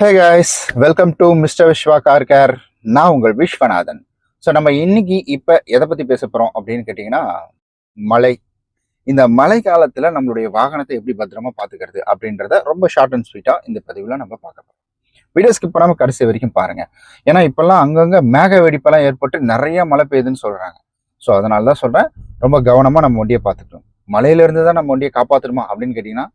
Hey guys welcome to mister Viswa car care நான் உங்கள் Viswanathan. So நம்ம இன்னைக்கு இப்போ எதை பற்றி பேச போகிறோம் அப்படின்னு கேட்டிங்கன்னா மழை. இந்த மழை காலத்தில் நம்மளுடைய வாகனத்தை எப்படி பத்திரமா பார்த்துக்கிறது அப்படின்றத ரொம்ப ஷார்ட் அண்ட் ஸ்வீட்டாக இந்த பதிவில் நம்ம பார்க்க போகிறோம் வீடியோ ஸ்கிப் பண்ணாமல் கடைசி வரைக்கும் பாருங்கள் ஏன்னா இப்போல்லாம் அங்கங்கே மேக வெடிப்பெல்லாம் ஏற்பட்டு நிறைய மழை பெய்யுதுன்னு சொல்கிறாங்க ஸோ அதனால தான் சொல்கிறேன் ரொம்ப கவனமாக நம்ம வண்டியை பார்த்துக்கணும். மழையிலேருந்து தான் நம்ம வண்டியை காப்பாற்றணுமா அப்படின்னு கேட்டிங்கன்னா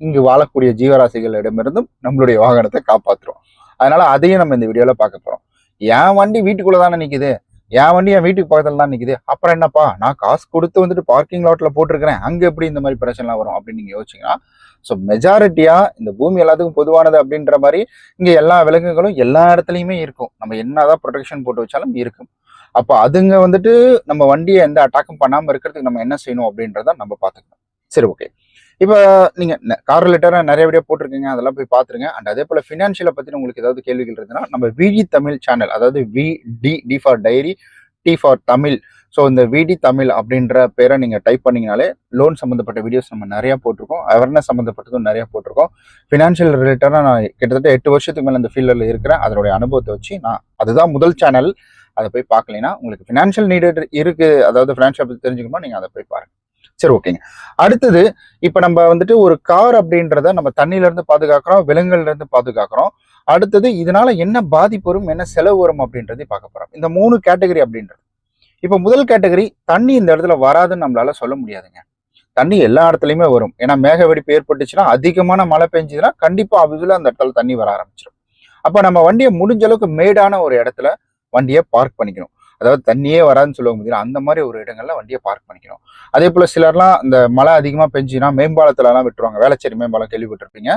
இங்கு வாழக்கூடிய ஜீவராசிகளிடமிருந்தும் நம்மளுடைய வாகனத்தை காப்பாற்றுறோம் அதனால அதையும் நம்ம இந்த வீடியோவில் பார்க்க போகிறோம் என் வண்டி வீட்டுக்குள்ளே தானே நிற்குது என் வண்டி என் வீட்டுக்கு பக்கத்தில் தான் நிற்குது அப்புறம் என்னப்பா? நான் காசு கொடுத்து வந்துட்டு பார்க்கிங் லாட்டில் போட்டிருக்கிறேன். அங்கே எப்படி இந்த மாதிரி பிரச்சனைலாம் வரும் அப்படின்னு நீங்கள் யோசிச்சீங்கன்னா ஸோ மெஜாரிட்டியாக இந்த பூமி எல்லாத்துக்கும் பொதுவானது அப்படின்ற மாதிரி இங்கே எல்லா விலங்குகளும் எல்லா இடத்துலையுமே இருக்கும். நம்ம என்னதான் ப்ரொடெக்ஷன் போட்டு வச்சாலும் இருக்கும். அப்போ அதுங்க வந்துட்டு நம்ம வண்டியை எந்த அட்டாக்கும் பண்ணாமல் இருக்கிறதுக்கு நம்ம என்ன செய்யணும் அப்படின்றத நம்ம பார்த்துக்கணும். சரி ஓகே இப்போ நீங்கள் கார் ரிலேட்டடாக நிறைய வீடியோ போட்டிருக்கீங்க அதெல்லாம் போய் பார்த்துருங்க அண்ட் அதே போல் ஃபினான்ஷியலை பற்றி உங்களுக்கு ஏதாவது கேள்விகள் இருந்ததுன்னா நம்ம விடி தமிழ் சேனல் அதாவது V T D for diary T for Tamil. So இந்த விடி தமிழ் அப்படின்ற பேரை நீங்கள் டைப் பண்ணிங்கனாலே லோன் சம்மந்தப்பட்ட வீடியோஸ் நம்ம நிறையா போட்டிருக்கோம் அவேர்னஸ் சம்மந்தப்பட்டதும் நிறையா போட்டிருக்கோம். ஃபினான்ஷியல் ரிலேட்டடாக நான் கிட்டத்தட்ட எட்டு வருஷத்துக்கு மேலே இந்த ஃபீல்டில் இருக்கிறேன். அதனுடைய அனுபவத்தை வச்சு நான் அதுதான் முதல் சேனல் அதை போய் பார்க்கலைன்னா உங்களுக்கு ஃபினான்ஷியல் நீடட் இருக்குது அதாவது ஃபினான்ஷியல் பற்றி தெரிஞ்சுக்கணுமா நீங்கள் அதை போய் பாருங்கள் சரி ஓகேங்க அடுத்தது இப்போ நம்ம வந்துட்டு ஒரு கார் அப்படின்றத நம்ம தண்ணியிலேருந்து பாதுகாக்கிறோம் விலங்குகள்லேருந்து பாதுகாக்கிறோம். அடுத்தது இதனால என்ன பாதிப்பு வரும் என்ன செலவு வரும் அப்படின்றதை பார்க்க போகிறோம் இந்த மூணு கேட்டகரி அப்படின்றது. இப்போ முதல் கேட்டகரி தண்ணி இந்த இடத்துல வராதுன்னு நம்மளால சொல்ல முடியாதுங்க. தண்ணி எல்லா இடத்துலையுமே வரும். ஏன்னா மேக வெடிப்பு ஏற்பட்டுச்சுன்னா அதிகமான மழை பெஞ்சதுன்னா கண்டிப்பாக அதுல அந்த இடத்துல தண்ணி வர ஆரம்பிச்சிடும் அப்போ நம்ம வண்டியை முடிஞ்ச அளவுக்கு மேடான ஒரு இடத்துல வண்டியை பார்க் பண்ணிக்கணும். அதாவது தண்ணியே வராதுன்னு சொல்லுவாங்க பார்த்தீங்கன்னா அந்த மாதிரி ஒரு இடங்கள்ல வண்டியை பார்க் பண்ணிக்கணும். அதே போல சிலர்லாம் இந்த மழை அதிகமாக பெஞ்சுன்னா மேம்பாலத்துலலாம் விட்டுருவாங்க. வேளச்சேரி மேம்பாலம் கேள்விப்பட்டிருப்பீங்க.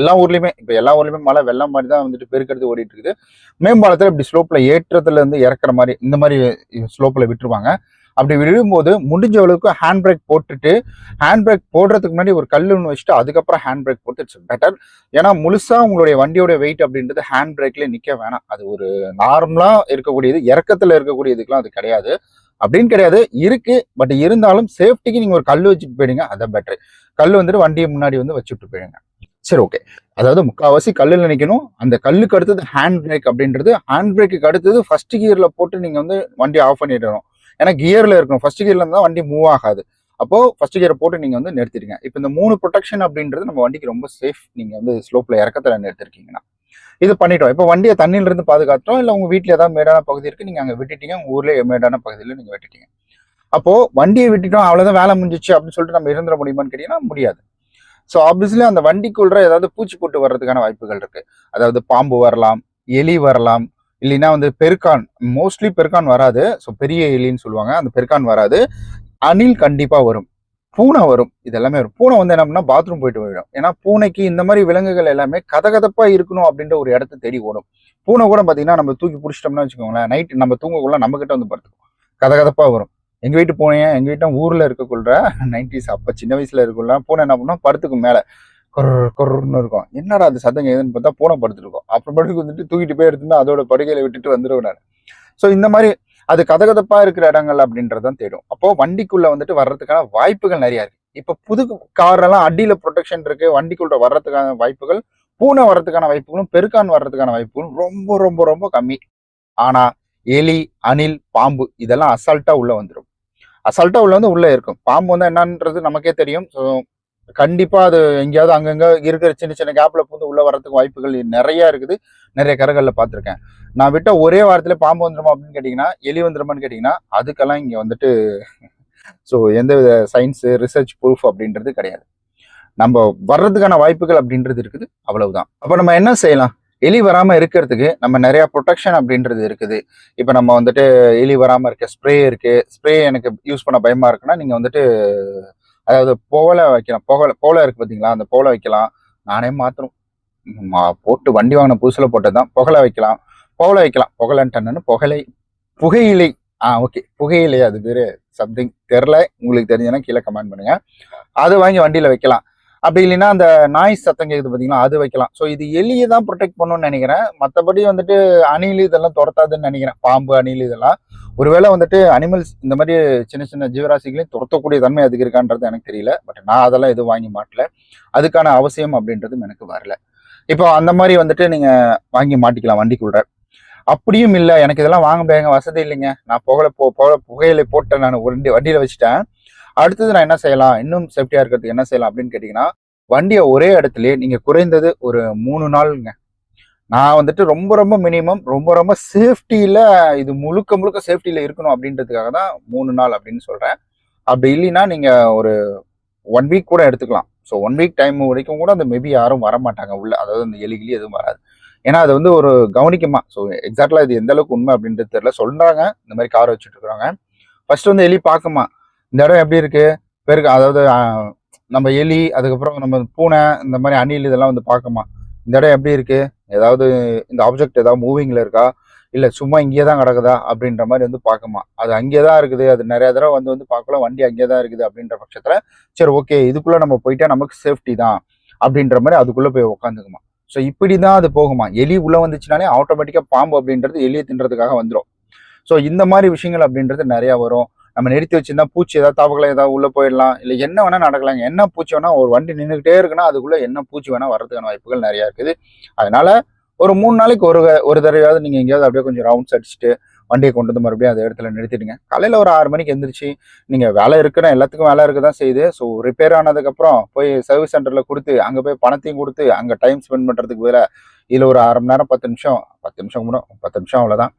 எல்லா ஊர்லயுமே இப்போ எல்லா ஊர்லயுமே மழை வெள்ளம் மாதிரி தான் வந்துட்டு பெருக்கிறது ஓடிட்டு இருக்குது. மேம்பாலத்தில் இப்படி ஸ்லோப்பில் ஏற்றத்துல இருந்து இறக்குற மாதிரி இந்த மாதிரி ஸ்லோப்பில் விட்டுருவாங்க. அப்படி விழும்போது முடிஞ்ச அளவுக்கு ஹேண்ட் பிரேக் போட்டுட்டு ஹேண்ட் பிரேக் போடுறதுக்கு முன்னாடி ஒரு கல் ஒன்று வச்சுட்டு அதுக்கப்புறம் ஹேண்ட் பிரேக் போட்டு இட்ஸ் பெட்டர் ஏன்னா முழுசாக உங்களுடைய வண்டியோட வெயிட் அப்படின்றது ஹேண்ட் பிரேக்ல நிற்க வேணாம். அது ஒரு நார்மலாக இருக்கக்கூடியது இறக்கத்தில் இருக்கக்கூடியதுக்கெல்லாம் அது கிடையாது. அப்படின்னு கிடையாது. இருக்கு பட் இருந்தாலும் சேஃப்டிக்கு நீங்க ஒரு கல் வச்சுட்டு போயிடுங்க அதான் பெட்டர் கல் வந்துட்டு வண்டியை முன்னாடி வந்து வச்சுட்டு போயிடுங்க. சரி ஓகே அதாவது முக்கால்வாசி கல்லில் நிற்கணும் அந்த கல்லுக்கு அடுத்தது ஹேண்ட் பிரேக் அப்படின்றது ஹேண்ட் பிரேக்கு அடுத்தது ஃபர்ஸ்ட் கியர்ல போட்டு நீங்க வந்து வண்டி ஆஃப் பண்ணிடணும். ஏன்னா கியரில் இருக்கணும். ஃபர்ஸ்ட் கியர்ல இருந்தால் வண்டி மூவ் ஆகாது. அப்போ ஃபர்ஸ்ட் கியரை போட்டு நீங்கள் வந்து நிறுத்திடுங்க. இப்போ இந்த மூணு ப்ரொடெக்ஷன் அப்படின்றது நம்ம வண்டிக்கு ரொம்ப சேஃப் நீங்கள் வந்து ஸ்லோப்பில் இறக்கத்தில் நிறுத்திருக்கீங்கன்னா. இது பண்ணிட்டோம். இப்போ வண்டியை தண்ணியிலிருந்து பாதுகாத்துட்டோம். இல்லை உங்கள் வீட்டில் ஏதாவது மேடான பகுதி இருக்குது நீங்கள் அங்கே விட்டுட்டீங்க. உங்கள் ஊர்லேயே மேடான பகுதியில் நீங்கள் விட்டுட்டீங்க. அப்போது வண்டியை விட்டுட்டோம். அவ்வளோதான் வேலை முடிஞ்சிச்சு அப்படின்னு சொல்லிட்டு நம்ம இருந்துட முடியுமான்னு கேட்டிங்கன்னா முடியாது. ஸோ ஆப்வியஸ்லி அந்த வண்டிக்குள்ள ஏதாவது பூச்சி போட்டு வர்றதுக்கான வாய்ப்புகள் இருக்குது அதாவது பாம்பு வரலாம் எலி வரலாம் இல்லைன்னா வந்து பெருக்கான் மோஸ்ட்லி பெருக்கான் வராது. ஸோ பெரிய எலின்னு சொல்லுவாங்க. அந்த பெருக்கான் வராது. அணில் கண்டிப்பாக வரும். பூனை வரும். இது எல்லாமே வரும். பூனை வந்து என்ன பண்ணா பாத்ரூம் போயிட்டு போயிடும். ஏன்னா பூனைக்கு இந்த மாதிரி விலங்குகள் எல்லாமே கதகதப்பா இருக்கணும் அப்படின்ற ஒரு இடத்த தேடி ஓடும். பூனை கூட பார்த்தீங்கன்னா நம்ம தூக்கி பிடிச்சிட்டோம்னா வச்சுக்கோங்களேன் நைட் நம்ம தூங்கக்குள்ள நம்ம கிட்ட வந்து படுத்துக்கும். கதகதப்பா வரும். எங்க வீட்டு பூனைய எங்க வீட்டு ஊர்ல இருக்கக்குள்ள நைன்டிஸ் அப்ப சின்ன வயசுல இருக்கக்குள்ள பூனை என்ன பண்ணும்? படுத்துக்கும் மேலே. கொர் கொர்னு இருக்கும். என்னடா அது சத்தம் எதுன்னு பார்த்தா பூனை படுத்துருக்கும் அப்புறம் படுத்து வந்துட்டு தூக்கிட்டு போய் எடுத்துட்டு அதோட படுகையில விட்டுட்டு வந்துருவேன் நான். ஸோ இந்த மாதிரி அது கதகதப்பா இருக்கிற இடங்கள் அப்படின்றதான் தேடும். அப்போ வண்டிக்குள்ள வந்துட்டு வர்றதுக்கான வாய்ப்புகள் நிறைய இருக்கு. இப்போ புது கார் எல்லாம் அடியில ப்ரொடெக்ஷன் இருக்கு. வண்டிக்குள்ள வர்றதுக்கான வாய்ப்புகள் பூனை வர்றதுக்கான வாய்ப்புகளும் பெருக்கான் வர்றதுக்கான வாய்ப்புகளும் ரொம்ப ரொம்ப ரொம்ப கம்மி. ஆனா எலி அணில் பாம்பு இதெல்லாம் அசால்ட்டா உள்ள வந்துடும் அசால்ட்டா உள்ள வந்து உள்ள இருக்கும். பாம்பு வந்து என்னன்றது நமக்கே தெரியும். ஸோ கண்டிப்பாக அது எங்கேயாவது அங்கங்கே இருக்கிற சின்ன சின்ன கேப்பில் பூந்து உள்ளே வரதுக்கு வாய்ப்புகள் நிறையா இருக்குது. நிறைய கரைகளில் பார்த்துருக்கேன். நான் விட்ட ஒரே வாரத்தில் பாம்பு வந்துருமா அப்படின்னு கேட்டிங்கன்னா எலி வந்துருமான்னு கேட்டிங்கன்னா அதுக்கெல்லாம் இங்கே வந்துட்டு ஸோ எந்த வித ரிசர்ச் ப்ரூஃப் அப்படின்றது கிடையாது. நம்ம வர்றதுக்கான வாய்ப்புகள் அப்படின்றது இருக்குது. அவ்வளவுதான். அப்போ நம்ம என்ன செய்யலாம்? எலி வராமல் இருக்கிறதுக்கு நம்ம நிறையா ப்ரொடெக்ஷன் அப்படின்றது இருக்குது. இப்போ நம்ம வந்துட்டு எலி வராமல் இருக்க ஸ்ப்ரே இருக்குது ஸ்ப்ரே எனக்கு யூஸ் பண்ண பயமாக இருக்குன்னா நீங்கள் வந்துட்டு அதாவது போல வைக்கலாம். புகை போல இருக்கு பார்த்தீங்களா அந்த போல வைக்கலாம். நானே மாத்தணும். மா- போட்டு வண்டி வாங்கின புதுசில் போட்டது தான் புகழை வைக்கலாம். புகழ வைக்கலாம். புகழன்ட்டு புகழை. புகையிலை. ஆ ஓகே. புகையிலை அது பேர் சம்திங் தெரில உங்களுக்கு தெரிஞ்சதுன்னா கீழே கமெண்ட் பண்ணுங்க. அது வாங்கி வண்டியில் வைக்கலாம். அப்படி இல்லைன்னா அந்த நாய் சத்தம் கேக்குது பார்த்தீங்களா அது வைக்கலாம். ஸோ இது எலியை தான் ப்ரொடெக்ட் பண்ணணும்னு நினைக்கிறேன். மற்றபடி வந்துட்டு அணில் இதெல்லாம் துரத்தாதுன்னு நினைக்கிறேன். பாம்பு அணில் இதெல்லாம். ஒருவேளை வந்துட்டு அனிமல்ஸ் இந்த மாதிரி சின்ன சின்ன ஜீவராசிகளையும் துரத்தக்கூடிய தன்மை அதுக்கு இருக்கான்றது எனக்கு தெரியல. பட் நான் அதெல்லாம் எதுவும் வாங்கி மாட்டல. அதுக்கான அவசியம் அப்படின்றதும் எனக்கு வரல. இப்போ அந்த மாதிரி வந்துட்டு நீங்கள் வாங்கி மாட்டிக்கலாம் வண்டிக்குள்ள. அப்படியும் இல்லை. எனக்கு இதெல்லாம் வாங்க முடியாங்க வசதி இல்லைங்க. நான் புகழ போ புகழ புகையில போட்டேன் நான் வண்டி வண்டியில் வச்சுட்டேன். அடுத்தது நான் என்ன செய்யலாம்? இன்னும் சேஃப்டியாக இருக்கிறதுக்கு என்ன செய்யலாம் அப்படின்னு கேட்டிங்கன்னா வண்டியை ஒரே இடத்துலயே நீங்கள் குறைந்தது ஒரு மூணு நாளுங்க. நான் வந்துட்டு ரொம்ப ரொம்ப மினிமம் ரொம்ப ரொம்ப சேஃப்டியில் இது முழுக்க முழுக்க சேஃப்டியில் இருக்கணும் அப்படின்றதுக்காக தான் மூணு நாள் அப்படின்னு சொல்கிறேன் அப்படி இல்லைன்னா நீங்கள் ஒரு ஒன் வீக் கூட எடுத்துக்கலாம். ஸோ ஒன் வீக் டைம் வரைக்கும் கூட அந்த மேபி யாரும் வர மாட்டாங்க உள்ள. அதாவது அந்த எலிகிலி எதுவும் வராது. ஏன்னா அது வந்து ஒரு கவனிக்குமா. ஸோ எக்ஸாக்டாக இது எந்த அளவுக்கு உண்மை அப்படின்றது தெரியல. சொல்கிறாங்க இந்த மாதிரி கார் வச்சுட்டு இருக்கிறாங்க. ஃபர்ஸ்ட் வந்து எலி பார்க்குமா? இந்த இடம் எப்படி இருக்கு? பெருக்கு அதாவது நம்ம எலி அதுக்கப்புறம் நம்ம பூனை இந்த மாதிரி அணில் இதெல்லாம் வந்து பார்க்கமா இந்த இடம் எப்படி இருக்கு? ஏதாவது இந்த ஆப்ஜெக்ட் ஏதாவது மூவிங்ல இருக்கா? இல்ல சும்மா இங்கே தான் கிடக்குதா? அப்படின்ற மாதிரி வந்து பார்க்கமா அது அங்கே தான் இருக்குது. அது நிறைய தடவை வந்து வந்து பார்க்கலாம் வண்டி அங்கே தான் இருக்குது அப்படின்ற பட்சத்துல சரி ஓகே இதுக்குள்ள நம்ம போயிட்டா நமக்கு சேஃப்டி தான் அப்படின்ற மாதிரி அதுக்குள்ள போய் உட்காந்துக்குமா ஸோ இப்படி தான் அது போகுமா? எலி உள்ள வந்துச்சுனாலே ஆட்டோமேட்டிக்காக பாம்பு அப்படின்றது எலியை தின்றதுக்காக வந்துடும் ஸோ இந்த மாதிரி விஷயங்கள் அப்படின்றது நிறையா வரும். நம்ம நிறுத்தி வச்சிருந்தா பூச்சி ஏதாவது தாவக்கலாம் ஏதாவது உள்ளே போயிடலாம். இல்லை என்ன வேணால் நடக்கலாங்க. என்ன பூச்சி வேணால் ஒரு வண்டி நின்றுக்கிட்டே இருக்குன்னா அதுக்குள்ளே என்ன பூச்சி வேணால் வர்றதுக்கான வாய்ப்புகள் நிறையா இருக்குது. அதனால் ஒரு மூணு நாளைக்கு ஒரு ஒரு தடவையாவது நீங்கள் எங்கேயாவது அப்படியே கொஞ்சம் ரவுண்ட்ஸ் அடிச்சுட்டு வண்டியை கொண்டு வந்து மறுபடியும் அந்த இடத்துல நிறுத்திடுங்க. காலையில் ஒரு ஆறு மணிக்கு எந்திரிச்சு நீங்கள் வேலை இருக்குன்னா எல்லாத்துக்கும் வேலை இருக்க தான் செய்யுது. ஸோ ரிப்பேர் ஆனதுக்கப்புறம் போய் சர்வீஸ் சென்டரில் கொடுத்து அங்கே போய் பணத்தையும் கொடுத்து அங்கே டைம் ஸ்பெண்ட் பண்ணுறதுக்கு வேலை இதில் ஒரு அரை மணி நேரம் பத்து நிமிஷம் பத்து நிமிஷம் கூட பத்து நிமிஷம் அவ்வளோதான்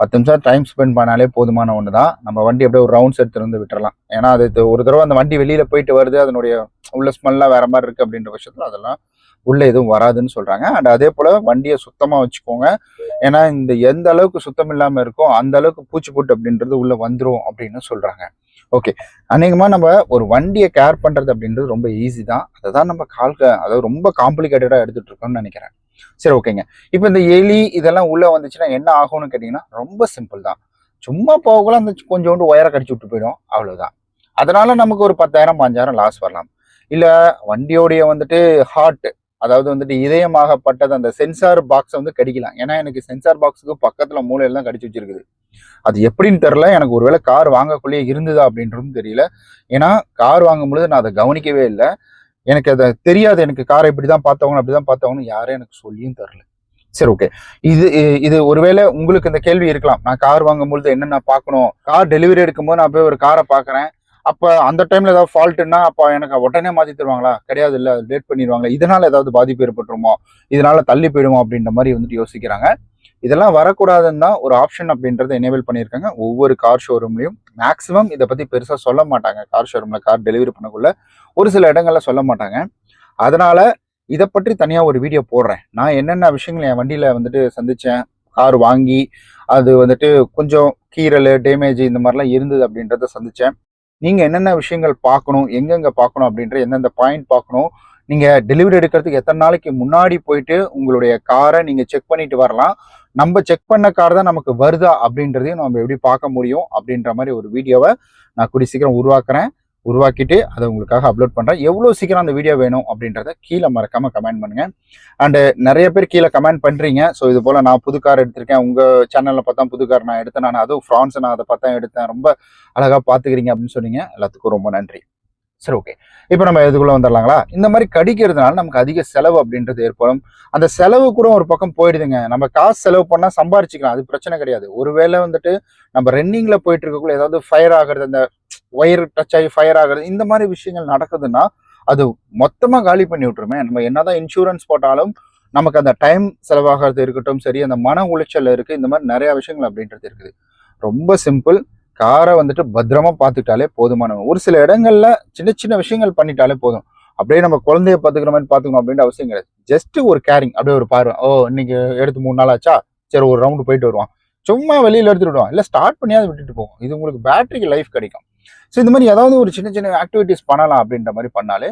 பத்து நிமிஷம் டைம் ஸ்பெண்ட் பண்ணாலே போதுமான ஒன்று தான் நம்ம வண்டி அப்படியே ஒரு ரவுண்ட்ஸ் எடுத்துகிட்டு வந்து விட்டுறலாம். ஏன்னா அது ஒரு தடவை அந்த வண்டி வெளியில் போயிட்டு வருது அதனுடைய உள்ள ஸ்மெல்லாம் வேறு மாதிரி இருக்குது அப்படின்ற பட்சத்தில் அதெல்லாம் உள்ளே எதுவும் வராதுன்னு சொல்கிறாங்க அண்ட் அதே போல் வண்டியை சுத்தமாக வச்சுக்கோங்க. ஏன்னா இந்த எந்த அளவுக்கு சுத்தம் இல்லாமல் இருக்கோ அந்த அளவுக்கு பூச்சி போட்டு அப்படின்றது உள்ளே வந்துடும் அப்படின்னு சொல்கிறாங்க ஓகே அநேகமாக நம்ம ஒரு வண்டியை கேர் பண்ணுறது அப்படின்றது ரொம்ப ஈஸி தான். அதை தான் நம்ம கால்க அதாவது ரொம்ப காம்ப்ளிகேட்டடாக எடுத்துகிட்டு இருக்கோம்னு நினைக்கிறேன். சரி ஓகேங்க. இப்போ இந்த எலி இதெல்லாம் உள்ளே வந்துச்சுன்னா என்ன ஆகும்னு கேட்டிங்கன்னா ரொம்ப சிம்பிள் தான். சும்மா போகக்குள்ள அந்த கொஞ்சோண்டு ஒயரை கடிச்சு விட்டு போயிடும். அவ்வளோதான் அதனால நமக்கு ஒரு பத்தாயிரம் பாஞ்சாயிரம் லாஸ் வரலாம். இல்லை வண்டியோடைய வந்துட்டு ஹார்ட் அதாவது வந்துட்டு இதயமாகப்பட்டது அந்த சென்சார் பாக்ஸை வந்து கடிக்கலாம். ஏன்னா எனக்கு சென்சார் பாக்ஸுக்கு பக்கத்தில் மூலையில தான் கடிச்சு வச்சிருக்குது. அது எப்படின்னு தெரியல. எனக்கு ஒருவேளை கார் வாங்கக்குள்ளேயே இருந்ததா அப்படின்றதும் தெரியல. ஏன்னா கார் வாங்கும் பொழுது நான் அதை கவனிக்கவே இல்லை. எனக்கு அதை தெரியாது. எனக்கு காரை இப்படி தான் பார்த்தவங்க அப்படி தான் பார்த்தவங்கன்னு யாரும் எனக்கு சொல்லியும் தரல. சரி ஓகே இது இது ஒருவேளை உங்களுக்கு இந்த கேள்வி இருக்கலாம். நான் கார் வாங்கும் பொழுது என்னென்ன பார்க்கணும்? கார் டெலிவரி எடுக்கும்போது நான் போய் ஒரு காரை பார்க்குறேன். அப்போ அந்த டைமில் ஏதாவது ஃபால்ட்டுன்னா அப்போ எனக்கு உடனே மாற்றி தருவாங்களா? கிடையாது இல்லை லேட் பண்ணிடுவாங்களா? இதனால் ஏதாவது பாதிப்பு ஏற்பட்டுருமோ? இதனால் தள்ளி போயிடுமோ? அப்படின்ற மாதிரி வந்துட்டு யோசிக்கிறாங்க. இதெல்லாம் வரக்கூடாதுன்னு தான் ஒரு ஆப்ஷன் அப்படின்றத எனேபிள் பண்ணியிருக்காங்க. ஒவ்வொரு கார் ஷோரூம்லையும் மேக்ஸிமம் இதை பற்றி பெருசாக சொல்ல மாட்டாங்க. கார் ஷோரூமில் கார் டெலிவரி பண்ணக்குள்ள ஒரு சில இடங்களில் சொல்ல மாட்டாங்க. அதனால் இதை பற்றி தனியாக ஒரு வீடியோ போடுறேன். நான் என்னென்ன விஷயங்கள் என் வண்டியில் வந்துட்டு சந்தித்தேன் கார் வாங்கி அது வந்துட்டு கொஞ்சம் கீரல் டேமேஜ் இந்த மாதிரிலாம் இருந்தது அப்படின்றத சந்தித்தேன் நீங்கள் என்னென்ன விஷயங்கள் பார்க்கணும் எங்கெங்கே பார்க்கணும் அப்படின்ற எந்தெந்த பாயிண்ட் பார்க்கணும் நீங்கள் டெலிவரி எடுக்கிறதுக்கு எத்தனை நாளைக்கு முன்னாடி போயிட்டு உங்களுடைய காரை நீங்கள் செக் பண்ணிட்டு வரலாம். நம்ம செக் பண்ண கார் தான் நமக்கு வருதா அப்படின்றதையும் நம்ம எப்படி பார்க்க முடியும் அப்படின்ற மாதிரி ஒரு வீடியோவை நான் கூடிய சீக்கிரம் உருவாக்குறேன். உருவாக்கிட்டு அதை உங்களுக்காக அப்லோட் பண்ணுறேன் எவ்வளோ சீக்கிரம் அந்த வீடியோ வேணும் அப்படின்றத கீழே மறக்காமல் கமெண்ட் பண்ணுங்க. அண்ட் நிறைய பேர் கீழே கமெண்ட் பண்ணுறீங்க ஸோ இது போல் நான் புது கார் எடுத்திருக்கேன். உங்கள் சேனலில் பார்த்தா புது கார் நான் எடுத்தேன். நான் அதுவும் ஃப்ரான்ஸ் நான் அதை பார்த்தா எடுத்தேன். ரொம்ப அழகாக பார்த்துக்கிறீங்க அப்படின்னு சொன்னீங்க. எல்லாத்துக்கும் ரொம்ப நன்றி. சரி ஓகே இப்போ நம்ம இதுக்குள்ளே வந்துடலாங்களா? இந்த மாதிரி கடிக்கிறதுனால நமக்கு அதிக செலவு அப்படின்றது ஏற்படும். அந்த செலவு கூட ஒரு பக்கம் போயிடுதுங்க. நம்ம காசு செலவு பண்ணால் சம்பாரிச்சிக்கலாம். அது பிரச்சனை கிடையாது. ஒருவேளை வந்துட்டு நம்ம ரன்னிங்கில் போயிட்டு இருக்கக்குள்ள ஏதாவது ஃபயர் ஆகிறது அந்த ஒயர் டச் ஆகி ஃபயர் ஆகிறது இந்த மாதிரி விஷயங்கள் நடக்குதுன்னா அது மொத்தமாக காலி பண்ணி விட்டுருமே. நம்ம என்னதான் இன்சூரன்ஸ் போட்டாலும் நமக்கு அந்த டைம் செலவாகிறது இருக்கட்டும் சரி அந்த மன உளைச்சல் இருக்குது இந்த மாதிரி நிறையா விஷயங்கள் அப்படின்றது இருக்குது. ரொம்ப சிம்பிள் காரை வந்துட்டு பத்திரமா பார்த்துக்கிட்டாலே போதுமான ஒரு சில இடங்கள்ல சின்ன சின்ன விஷயங்கள் பண்ணிட்டாலே போதும். அப்படியே நம்ம குழந்தைய பார்த்துக்கிற மாதிரி பார்த்துக்கணும் அப்படின்ற அவசியம் கிடையாது. ஜஸ்ட் ஒரு கேரிங் அப்படியே ஒரு பார்வை. ஓ இன்னைக்கு எடுத்து மூணு நாள் ஆச்சா? சரி ஒரு ரவுண்டு போயிட்டு வருவான். சும்மா வெளியில எடுத்துட்டு விடுவான். இல்லை ஸ்டார்ட் பண்ணியாவது விட்டுட்டு போகும் இது உங்களுக்கு பேட்டரிக்கு லைஃப் கிடைக்கும். ஸோ இந்த மாதிரி ஏதாவது ஒரு சின்ன சின்ன ஆக்டிவிட்டிஸ் பண்ணலாம் அப்படின்ற மாதிரி பண்ணாலே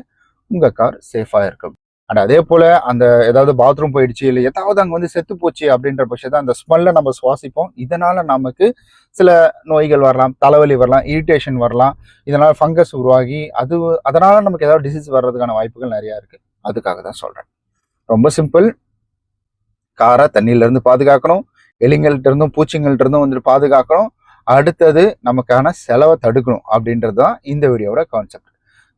உங்க கார் சேஃபா இருக்கும். அண்ட் அதே போல அந்த ஏதாவது பாத்ரூம் போயிடுச்சு இல்லை ஏதாவது அங்கே வந்து செத்து போச்சு அப்படின்ற பட்சத்தை அந்த ஸ்மெல்லை நம்ம சுவாசிப்போம். இதனால நமக்கு சில நோய்கள் வரலாம் தலைவலி வரலாம் இரிட்டேஷன் வரலாம். இதனால ஃபங்கஸ் உருவாகி அது அதனால நமக்கு ஏதாவது டிசீஸ் வர்றதுக்கான வாய்ப்புகள் நிறையா இருக்கு. அதுக்காக தான் சொல்கிறேன் ரொம்ப சிம்பிள் காரை தண்ணியிலேருந்து பாதுகாக்கணும். எலிங்கள்ட்ட இருந்தும் பூச்சிங்கள்ட்ட இருந்தும் வந்துட்டு பாதுகாக்கணும். அடுத்தது நமக்கான செலவை தடுக்கணும் அப்படின்றது தான் இந்த வீடியோட கான்செப்ட்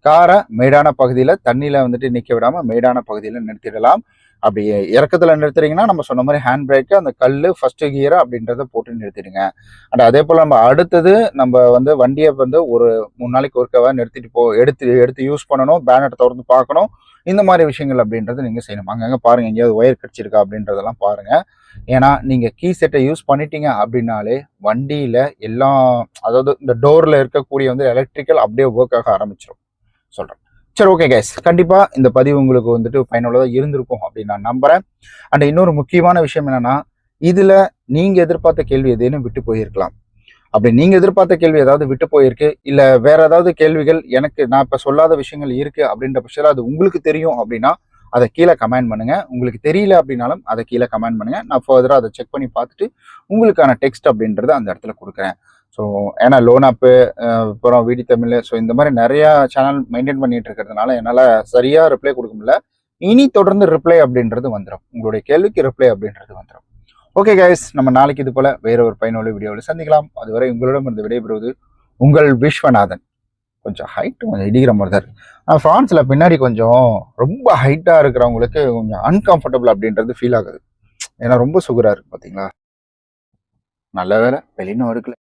காரை மேடான பகுதியில் தண்ணியில் வந்துட்டு நிற்க விடாமல் மேடான பகுதியில் நிறுத்திடலாம். அப்படி இறக்கத்தில் நிறுத்துறீங்கன்னா நம்ம சொன்ன மாதிரி ஹேண்ட் பிரேக்கு அந்த கல் ஃபஸ்ட்டு கியர் அப்படின்றத போட்டு நிறுத்திடுங்க. அண்ட் அதே போல் நம்ம அடுத்தது நம்ம வந்து வண்டியை வந்து ஒரு மூணு நாளைக்கு ஒருக்கவா நிறுத்திட்டு போ எடுத்து எடுத்து யூஸ் பண்ணணும் பேனட் திறந்து பார்க்கணும். இந்த மாதிரி விஷயங்கள் அப்படின்றத நீங்கள் செய்யணும். அங்கங்கே பாருங்கள் எங்கேயாவது ஒயர் கடிச்சிருக்கா அப்படின்றதெல்லாம் பாருங்கள் ஏன்னா நீங்கள் கீ செட்டை யூஸ் பண்ணிட்டீங்க அப்படின்னாலே வண்டியில் எல்லாம் அதாவது இந்த டோரில் இருக்கக்கூடிய வந்து எலக்ட்ரிக்கல் அப்படியே ஒர்க் ஆக ஆரம்பிச்சிடும் சொல்கிறேன் சரி ஓகே கைஸ் கண்டிப்பாக இந்த பதிவு உங்களுக்கு வந்துட்டு பயனுள்ளதாக இருந்திருக்கும் அப்படின்னு நான் நம்புகிறேன் அண்ட் இன்னொரு முக்கியமான விஷயம் என்னென்னா இதில் நீங்கள் எதிர்பார்த்த கேள்வி எதுன்னு விட்டு போயிருக்கலாம். அப்படி நீங்கள் எதிர்பார்த்த கேள்வி ஏதாவது விட்டு போயிருக்கு இல்லை வேற ஏதாவது கேள்விகள் எனக்கு நான் இப்போ சொல்லாத விஷயங்கள் இருக்குது அப்படின்ற பட்சத்தில் அது உங்களுக்கு தெரியும் அப்படின்னா அதை கீழே கமெண்ட் பண்ணுங்கள் உங்களுக்கு தெரியல அப்படின்னாலும் அதை கீழே கமெண்ட் பண்ணுங்கள் நான் ஃபர்தராக அதை செக் பண்ணி பார்த்துட்டு உங்களுக்கான டெக்ஸ்ட் அப்படின்றத அந்த இடத்துல கொடுக்குறேன். ஸோ ஏன்னா லோன் அப்பு அப்புறம் வீடி தமிழ் ஸோ இந்த மாதிரி நிறையா சேனல் மெயின்டைன் பண்ணிட்டு இருக்கிறதுனால என்னால் சரியாக ரிப்ளை கொடுக்க முடியல. இனி தொடர்ந்து ரிப்ளை அப்படின்றது வந்துடும் உங்களுடைய கேள்விக்கு ரிப்ளை அப்படின்றது வந்துடும் ஓகே கைஸ் நம்ம நாளைக்கு இது போல் வேற ஒரு பயனுள்ள வீடியோவில் சந்திக்கலாம். அதுவரை உங்களிடம் இருந்து விடைபெறுவது உங்கள் விஸ்வநாதன். கொஞ்சம் ஹைட் கொஞ்சம் இடிக்கிற மாதிரி தான் இருக்கு. ஆனால் ஃப்ரான்ஸில் பின்னாடி கொஞ்சம் ரொம்ப ஹைட்டாக இருக்கிறவங்களுக்கு கொஞ்சம் அன்கம்ஃபர்டபுள் அப்படின்றது ஃபீல் ஆகுது. ஏன்னா ரொம்ப சுகராக இருக்குது பார்த்தீங்களா நல்ல வேலை வெளியினும் இருக்குல்ல